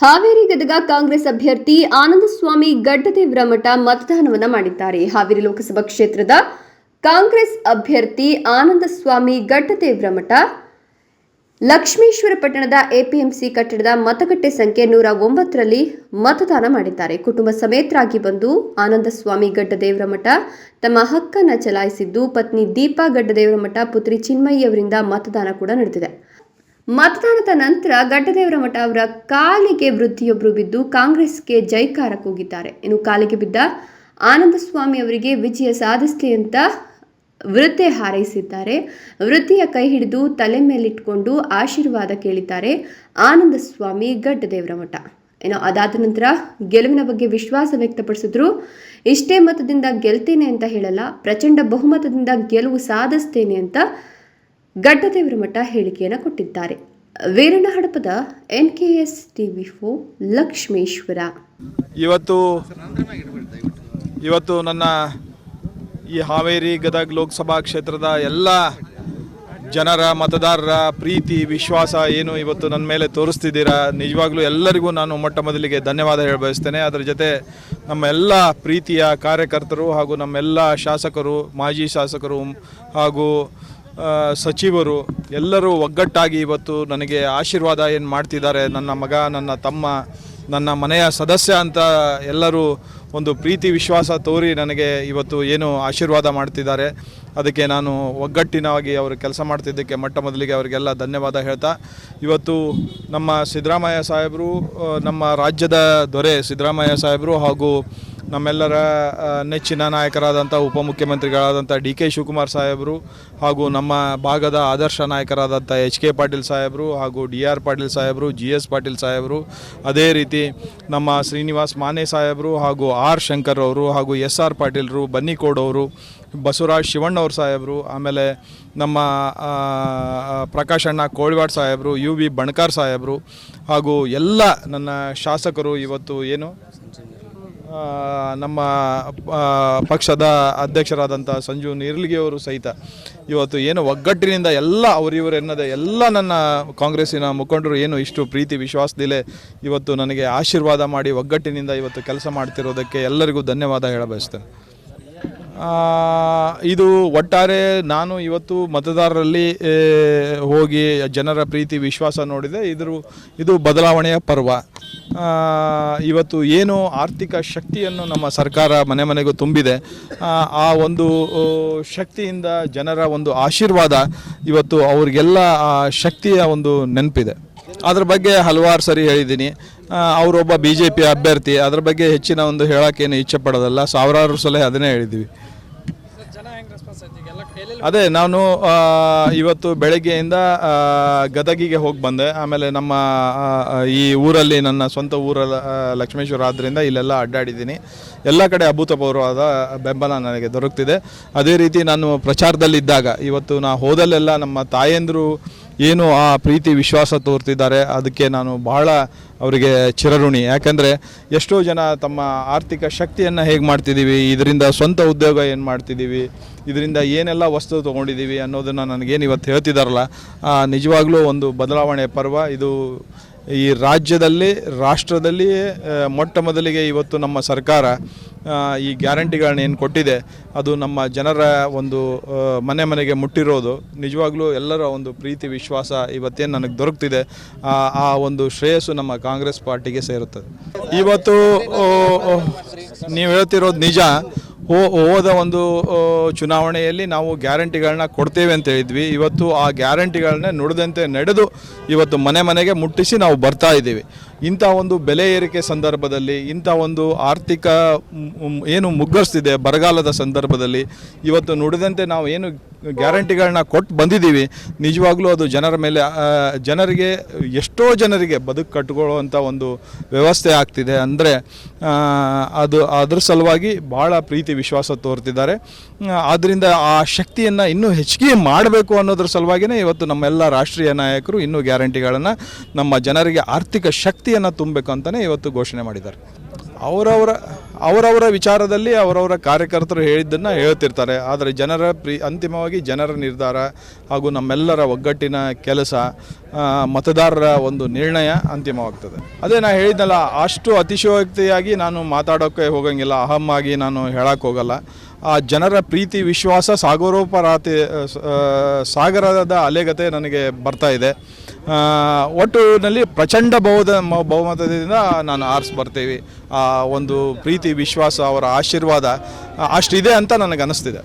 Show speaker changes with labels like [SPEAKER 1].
[SPEAKER 1] ಹಾವೇರಿ ಗದಗ ಕಾಂಗ್ರೆಸ್ ಅಭ್ಯರ್ಥಿ ಆನಂದಸ್ವಾಮಿ ಗಡ್ಡದೇವರ ಮಠ ಮತದಾನವನ್ನು ಮಾಡಿದ್ದಾರೆ. ಹಾವೇರಿ ಲೋಕಸಭಾ ಕ್ಷೇತ್ರದ ಕಾಂಗ್ರೆಸ್ ಅಭ್ಯರ್ಥಿ ಆನಂದಸ್ವಾಮಿ ಗಡ್ಡದೇವರ ಮಠ ಲಕ್ಷ್ಮೇಶ್ವರ ಪಟ್ಟಣದ ಎಪಿಎಂಸಿ ಕಟ್ಟಡದ ಮತಗಟ್ಟೆ ಸಂಖ್ಯೆ ನೂರ ಒಂಬತ್ತರಲ್ಲಿ ಮತದಾನ ಮಾಡಿದ್ದಾರೆ. ಕುಟುಂಬ ಸಮೇತರಾಗಿ ಬಂದು ಆನಂದಸ್ವಾಮಿ ಗಡ್ಡದೇವರ ಮಠ ತಮ್ಮ ಹಕ್ಕನ್ನು ಚಲಾಯಿಸಿದ್ದು ಪತ್ನಿ ದೀಪಾ ಗಡ್ಡದೇವರ ಮಠ ಪುತ್ರಿ ಚಿನ್ಮಯ್ಯವರಿಂದ ಮತದಾನ ಕೂಡ ನಡೆದಿದೆ. ಮತದಾನದ ನಂತರ ಗಡ್ಡದೇವರ ಮಠ ಅವರ ಕಾಲಿಗೆ ವೃದ್ಧಿಯೊಬ್ಬರು ಬಿದ್ದು ಕಾಂಗ್ರೆಸ್ಗೆ ಜೈಕಾರ ಕೂಗಿದ್ದಾರೆ ಇನ್ನು ಕಾಲಿಗೆ ಬಿದ್ದ ಆನಂದಸ್ವಾಮಿ ಅವರಿಗೆ ವಿಜಯ ಸಾಧಿಸಲಿ ಅಂತ ವೃತ್ತಿ ಹಾರೈಸಿದ್ದಾರೆ. ವೃತ್ತಿಯ ಕೈ ಹಿಡಿದು ತಲೆ ಮೇಲಿಟ್ಕೊಂಡು ಆಶೀರ್ವಾದ ಕೇಳಿದ್ದಾರೆ ಆನಂದಸ್ವಾಮಿ ಗಡ್ಡದೇವರ ಮಠ. ಏನೋ ಅದಾದ ನಂತರ ಗೆಲುವಿನ ಬಗ್ಗೆ ವಿಶ್ವಾಸ ವ್ಯಕ್ತಪಡಿಸಿದ್ರು. ಇಷ್ಟೇ ಮತದಿಂದ ಗೆಲ್ತೇನೆ ಅಂತ ಹೇಳಲ್ಲ, ಪ್ರಚಂಡ ಬಹುಮತದಿಂದ ಗೆಲುವು ಸಾಧಿಸ್ತೇನೆ ಅಂತ ಗಡ್ಡದೇವರ ಮಠ ಹೇಳಿಕೆಯನ್ನು ಕೊಟ್ಟಿದ್ದಾರೆ. Veeranna Hadapada N K S TV ಫೋ ಲಕ್ಷ್ಮೇಶ್ವರ.
[SPEAKER 2] ಇವತ್ತು ಇವತ್ತು ನನ್ನ ಈ ಹಾವೇರಿ ಗದಗ ಲೋಕಸಭಾ ಕ್ಷೇತ್ರದ ಎಲ್ಲ ಜನರ, ಮತದಾರರ ಪ್ರೀತಿ, ವಿಶ್ವಾಸ ಏನು ಇವತ್ತು ನನ್ನ ಮೇಲೆ ತೋರಿಸ್ತಿದ್ದೀರಾ? ನಿಜವಾಗ್ಲೂ ಎಲ್ಲರಿಗೂ ನಾನು ಮೊಟ್ಟ ಮೊದಲಿಗೆ ಧನ್ಯವಾದ ಹೇಳ ಬಯಸ್ತೇನೆ. ಅದರ ಜೊತೆ ನಮ್ಮ ಎಲ್ಲ ಪ್ರೀತಿಯ ಕಾರ್ಯಕರ್ತರು ಹಾಗೂ ನಮ್ಮೆಲ್ಲ ಶಾಸಕರು, ಮಾಜಿ ಶಾಸಕರು ಹಾಗೂ ಸಚಿವರು ಎಲ್ಲರೂ ಒಗ್ಗಟ್ಟಾಗಿ ಇವತ್ತು ನನಗೆ ಆಶೀರ್ವಾದ ಏನು ಮಾಡ್ತಿದ್ದಾರೆ, ನನ್ನ ಮಗ, ನನ್ನ ತಮ್ಮ, ನನ್ನ ಮನೆಯ ಸದಸ್ಯ ಅಂತ ಎಲ್ಲರೂ ಒಂದು ಪ್ರೀತಿ ವಿಶ್ವಾಸ ತೋರಿ ನನಗೆ ಇವತ್ತು ಏನು ಆಶೀರ್ವಾದ ಮಾಡ್ತಿದ್ದಾರೆ. ಅದಕ್ಕೆ ನಾನು ಒಗ್ಗಟ್ಟಿನವಾಗಿ ಅವರು ಕೆಲಸ ಮಾಡ್ತಿದ್ದಕ್ಕೆ ಮೊಟ್ಟ ಮೊದಲಿಗೆ ಅವರಿಗೆಲ್ಲ ಧನ್ಯವಾದ ಹೇಳ್ತಾ, ಇವತ್ತು ನಮ್ಮ ಸಿದ್ದರಾಮಯ್ಯ ಸಾಹೇಬರು ನಮ್ಮ ರಾಜ್ಯದ ದೊರೆ ಸಿದ್ದರಾಮಯ್ಯ ಸಾಹೇಬರು ಹಾಗೂ ನಮ್ಮೆಲ್ಲರ ನೆಚ್ಚಿನ ನಾಯಕರಾದಂಥ ಉಪಮುಖ್ಯಮಂತ್ರಿಗಳಾದಂಥ ಡಿ ಕೆ ಶಿವಕುಮಾರ್ ಸಾಹೇಬರು ಹಾಗೂ ನಮ್ಮ ಭಾಗದ ಆದರ್ಶ ನಾಯಕರಾದಂಥ ಎಚ್ ಕೆ ಪಾಟೀಲ್ ಸಾಹೇಬರು ಹಾಗೂ ಡಿ ಆರ್ ಪಾಟೀಲ್ ಸಾಹೇಬರು, ಜಿ ಎಸ್ ಪಾಟೀಲ್ ಸಾಹೇಬರು, ಅದೇ ರೀತಿ ನಮ್ಮ ಶ್ರೀನಿವಾಸ್ ಮಾನೆ ಸಾಹೇಬರು ಹಾಗೂ ಆರ್ ಶಂಕರ್ ಅವರು ಹಾಗೂ ಎಸ್ ಆರ್ ಪಾಟೀಲ್ರು ಬನ್ನಿಕೋಡವರು ಬಸವರಾಜ್ ಶಿವಣ್ಣವ್ರ ಸಾಹೇಬರು, ಆಮೇಲೆ ನಮ್ಮ ಪ್ರಕಾಶಣ್ಣ ಕೋಳಿವಾಡ್ ಸಾಹೇಬರು, ಯು ವಿ ಬಣಕಾರ್ ಸಾಹೇಬರು ಹಾಗೂ ಎಲ್ಲ ನನ್ನ ಶಾಸಕರು ಇವತ್ತು ಏನು? ನಮ್ಮ ಪಕ್ಷದ ಅಧ್ಯಕ್ಷರಾದಂಥ ಸಂಜು ನೀರ್ಲಿಗೆಯವರು ಸಹಿತ ಇವತ್ತು ಏನು ಒಗ್ಗಟ್ಟಿನಿಂದ ಎಲ್ಲ ಅವರಿವರು ಎನ್ನದೆ ಎಲ್ಲ ನನ್ನ ಕಾಂಗ್ರೆಸ್ಸಿನ ಮುಖಂಡರು ಏನು ಇಷ್ಟು ಪ್ರೀತಿ ವಿಶ್ವಾಸದಿಲ್ಲೇ ಇವತ್ತು ನನಗೆ ಆಶೀರ್ವಾದ ಮಾಡಿ ಒಗ್ಗಟ್ಟಿನಿಂದ ಇವತ್ತು ಕೆಲಸ ಮಾಡ್ತಿರೋದಕ್ಕೆ ಎಲ್ಲರಿಗೂ ಧನ್ಯವಾದ ಹೇಳ ಬಯಸ್ತೇನೆ ಆ, ಇದು ಒಟ್ಟಾರೆ ನಾನು ಇವತ್ತು ಮತದಾರರಲ್ಲಿ ಹೋಗಿ ಜನರ ಪ್ರೀತಿ, ವಿಶ್ವಾಸ ನೋಡಿದೆ. ಇದ್ರ, ಇದು ಬದಲಾವಣೆಯ ಪರ್ವ. ಇವತ್ತು ಏನು ಆರ್ಥಿಕ ಶಕ್ತಿಯನ್ನು ನಮ್ಮ ಸರ್ಕಾರ ಮನೆ ಮನೆಗೂ ತುಂಬಿದೆ. ಆ ಒಂದು ಶಕ್ತಿಯಿಂದ ಜನರ ಒಂದು ಆಶೀರ್ವಾದ ಇವತ್ತು ಅವ್ರಿಗೆಲ್ಲ ಆ ಶಕ್ತಿಯ ಒಂದು ನೆನಪಿದೆ. ಅದ್ರ ಬಗ್ಗೆ ಹಲವಾರು ಸರಿ ಹೇಳಿದ್ದೀನಿ. ಅವರೊಬ್ಬ ಬಿ ಜೆ ಪಿ ಅಭ್ಯರ್ಥಿ, ಅದ್ರ ಬಗ್ಗೆ ಹೆಚ್ಚಿನ ಒಂದು ಹೇಳೋಕ್ಕೇನು ಇಚ್ಛೆ ಪಡೋದಲ್ಲ. ಸಾವಿರಾರು ಸಲ ಅದನ್ನೇ ಹೇಳಿದ್ದೀವಿ ಅದೇ, ನಾನು ಇವತ್ತು ಬೆಳಗ್ಗೆಯಿಂದ ಗದಗಿಗೆ ಹೋಗಿ ಬಂದೆ. ಆಮೇಲೆ ನಮ್ಮ ಈ ಊರಲ್ಲಿ, ನನ್ನ ಸ್ವಂತ ಊರ ಲಕ್ಷ್ಮೇಶ್ವರ ಆದ್ದರಿಂದ ಇಲ್ಲೆಲ್ಲ ಅಡ್ಡಾಡಿದ್ದೀನಿ. ಎಲ್ಲ ಕಡೆ ಅಭೂತಪೂರ್ವವಾದ ಬೆಂಬಲ ನನಗೆ ದೊರಕ್ತಿದೆ. ಅದೇ ರೀತಿ ನಾನು ಪ್ರಚಾರದಲ್ಲಿದ್ದಾಗ, ಇವತ್ತು ನಾ ಹೋದಲ್ಲೆಲ್ಲ ನಮ್ಮ ತಾಯಂದರು ಏನು ಆ ಪ್ರೀತಿ, ವಿಶ್ವಾಸ ತೋರ್ತಿದ್ದಾರೆ, ಅದಕ್ಕೆ ನಾನು ಬಹಳ ಅವರಿಗೆ ಚಿರಋಣಿ. ಯಾಕಂದರೆ ಎಷ್ಟೋ ಜನ ತಮ್ಮ ಆರ್ಥಿಕ ಶಕ್ತಿಯನ್ನು ಹೇಗೆ ಮಾಡ್ತಿದ್ದೀವಿ ಇದರಿಂದ ಸ್ವಂತ ಉದ್ಯೋಗ ಏನು ಮಾಡ್ತಿದ್ದೀವಿ ಇದರಿಂದ ಏನೆಲ್ಲ ವಸ್ತು ತೊಗೊಂಡಿದ್ದೀವಿ ಅನ್ನೋದನ್ನು ನನಗೇನು ಇವತ್ತು ಹೇಳ್ತಿದ್ದಾರಲ್ಲ ನಿಜವಾಗ್ಲೂ ಒಂದು ಬದಲಾವಣೆ ಪರ್ವ. ಇದು ಈ ರಾಜ್ಯದಲ್ಲಿ, ರಾಷ್ಟ್ರದಲ್ಲಿ ಮೊಟ್ಟ ಮೊದಲಿಗೆ ಇವತ್ತು ನಮ್ಮ ಸರ್ಕಾರ ಈ ಗ್ಯಾರಂಟಿಗಳನ್ನ ಏನು ಕೊಟ್ಟಿದೆ, ಅದು ನಮ್ಮ ಜನರ ಒಂದು ಮನೆ ಮನೆಗೆ ಮುಟ್ಟಿರೋದು. ನಿಜವಾಗ್ಲೂ ಎಲ್ಲರ ಒಂದು ಪ್ರೀತಿ, ವಿಶ್ವಾಸ ಇವತ್ತೇನು ನನಗೆ ದೊರಕ್ತಿದೆ, ಆ ಒಂದು ಶ್ರೇಯಸ್ಸು ನಮ್ಮ ಕಾಂಗ್ರೆಸ್ ಪಾರ್ಟಿಗೆ ಸೇರುತ್ತದೆ. ಇವತ್ತು ನೀವು ಹೇಳ್ತಿರೋದು ನಿಜ ಹೋದ ಒಂದು ಚುನಾವಣೆಯಲ್ಲಿ ನಾವು ಗ್ಯಾರಂಟಿಗಳನ್ನ ಕೊಡ್ತೇವೆ ಅಂತ ಹೇಳಿದ್ವಿ. ಇವತ್ತು ಆ ಗ್ಯಾರಂಟಿಗಳನ್ನ ನುಡಿದಂತೆ ನಡೆದು ಇವತ್ತು ಮನೆ ಮನೆಗೆ ಮುಟ್ಟಿಸಿ ನಾವು ಬರ್ತಾ ಇದ್ದೀವಿ. ಇಂಥ ಒಂದು ಬೆಲೆ ಏರಿಕೆ ಸಂದರ್ಭದಲ್ಲಿ, ಇಂಥ ಒಂದು ಆರ್ಥಿಕ ಏನು ಮುಗ್ಗರಿಸ್ತಿದೆ ಬರಗಾಲದ ಸಂದರ್ಭದಲ್ಲಿ, ಇವತ್ತು ನುಡಿದಂತೆ ನಾವು ಏನು ಗ್ಯಾರಂಟಿಗಳನ್ನ ಕೊಟ್ಟು ಬಂದಿದ್ದೀವಿ, ನಿಜವಾಗ್ಲೂ ಅದು ಜನರ ಮೇಲೆ ಜನರಿಗೆ, ಎಷ್ಟೋ ಜನರಿಗೆ ಬದುಕು ಕಟ್ಕೊಳ್ಳುವಂಥ ಒಂದು ವ್ಯವಸ್ಥೆ ಆಗ್ತಿದೆ. ಅಂದರೆ ಅದು, ಅದ್ರ ಸಲುವಾಗಿ ಭಾಳ ಪ್ರೀತಿ, ವಿಶ್ವಾಸ ತೋರ್ತಿದ್ದಾರೆ. ಆದ್ದರಿಂದ ಆ ಶಕ್ತಿಯನ್ನು ಇನ್ನೂ ಹೆಚ್ಚಿಗೆ ಮಾಡಬೇಕು ಅನ್ನೋದ್ರ ಸಲುವಾಗಿಯೇ ಇವತ್ತು ನಮ್ಮೆಲ್ಲ ರಾಷ್ಟ್ರೀಯ ನಾಯಕರು ಇನ್ನೂ ಗ್ಯಾರಂಟಿಗಳನ್ನು ನಮ್ಮ ಜನರಿಗೆ ಆರ್ಥಿಕ ಶಕ್ತಿಯನ್ನು ತುಂಬಬೇಕು ಅಂತಲೇ ಇವತ್ತು ಘೋಷಣೆ ಮಾಡಿದ್ದಾರೆ. ಅವರವರ ಅವರವರ ವಿಚಾರದಲ್ಲಿ ಅವರವರ ಕಾರ್ಯಕರ್ತರು ಹೇಳಿದ್ದನ್ನು ಹೇಳ್ತಿರ್ತಾರೆ. ಆದರೆ ಜನರ ಪ್ರೀ, ಅಂತಿಮವಾಗಿ ಜನರ ನಿರ್ಧಾರ ಹಾಗೂ ನಮ್ಮೆಲ್ಲರ ಒಗ್ಗಟ್ಟಿನ ಕೆಲಸ ಮತದಾರರ ಒಂದು ನಿರ್ಣಯ ಅಂತಿಮವಾಗ್ತದೆ. ಅದೇ ನಾನು ಹೇಳಿದ್ನಲ್ಲ, ಅಷ್ಟು ಅತಿಶಯೋಕ್ತಿಯಾಗಿ ನಾನು ಮಾತಾಡೋಕ್ಕೆ ಹೋಗಂಗಿಲ್ಲ. ಅಹಮ್ಮಾಗಿ ನಾನು ಹೇಳಕ್ಕೆ ಹೋಗಲ್ಲ. ಆ ಜನರ ಪ್ರೀತಿ, ವಿಶ್ವಾಸ ಸಾಗರೋಪರಾತಿ ಸಾಗರದ ಅಲೆಗತೆ ನನಗೆ ಬರ್ತಾ ಇದೆ. ಒಟ್ಟಿನಲ್ಲಿ ಪ್ರಚಂಡ ಬಹುದ ಬಹುಮತದಿಂದ ನಾನು ಆರಿಸಿ ಬರ್ತೀವಿ ಆ, ಒಂದು ಪ್ರೀತಿ, ವಿಶ್ವಾಸ, ಅವರ ಆಶೀರ್ವಾದ ಅಷ್ಟಿದೆ ಅಂತ ನನಗೆ ಅನಿಸ್ತಿದೆ